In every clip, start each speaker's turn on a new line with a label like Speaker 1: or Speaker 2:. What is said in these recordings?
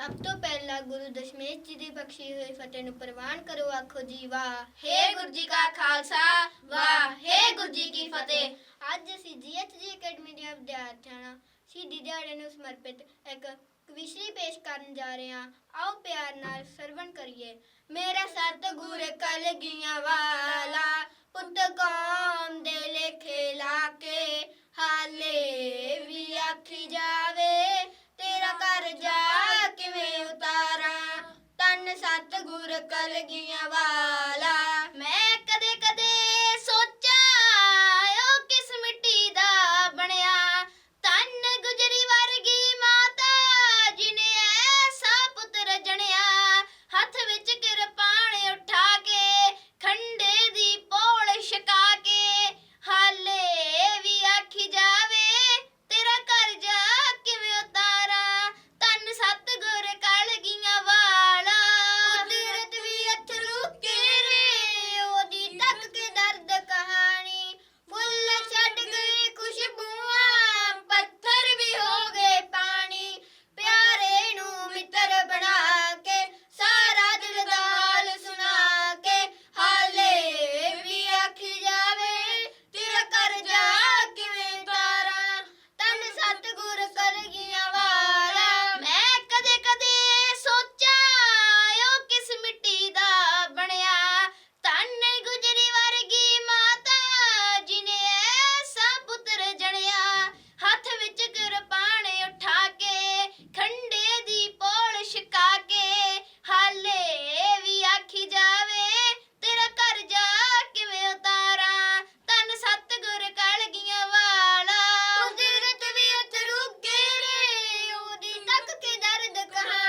Speaker 1: ਸਭ ਤੋਂ ਪਹਿਲਾਂ ਗੁਰੂ ਦਸ਼ਮੇਸ਼ ਜੀ ਦੀ ਬਖਸ਼ੀ ਹੋਈ ਫਤਿਹ ਨੂੰ ਪ੍ਰਵਾਨ ਕਰੋ, ਆਖੋ ਜੀ, ਵਾਹ।
Speaker 2: ਹੇ ਗੁਰੂ ਜੀ ਕਾ ਖਾਲਸਾ, ਵਾਹ। ਹੇ ਗੁਰੂ ਜੀ ਕੀ ਫਤਿਹ।
Speaker 1: ਅੱਜ ਅਸੀਂ ਜੀਐਚਜੀ ਅਕੈਡਮੀ ਦੇ ਵਿਦਿਆਰਥੀਆਂ ਨੂੰ ਸ਼ਹੀਦੀ ਦਿਹਾੜੇ ਨੂੰ ਸਮਰਪਿਤ ਇੱਕ ਕਵਿਸ਼ਰੀ ਪੇਸ਼ ਕਰਨ ਜਾ ਰਹੇ ਹਾਂ। ਆਓ ਪਿਆਰ ਨਾਲ ਸਰਵਣ ਕਰੀਏ। ਮੇਰਾ ਸਤਗੁਰ ਕਲਗੀਆਂ ਵਾਲਾ, ਪੁੱਤ ਕੌਮ ਦੇ ਲੇਖੇ ਲਾ ਕੇ ਹਾਲੇ ਵੀ ਆਖੀ ਜਾ ਕਲਗੀਆਂ
Speaker 2: ਵਾ ಅದಕ್ಕೆ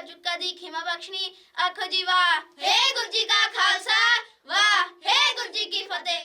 Speaker 2: ਕਜੁਕਾ ਦੀ ਖਿਮਾ ਬਖਸ਼ਣੀ, ਆਖੋ ਜੀ ਵਾਹ।
Speaker 1: ਹੇ ਗੁਰੂ ਜੀ ਕਾ ਖਾਲਸਾ,
Speaker 2: ਵਾਹ। ਹੇ ਗੁਰੂ ਜੀ ਕੀ ਫਤਿਹ।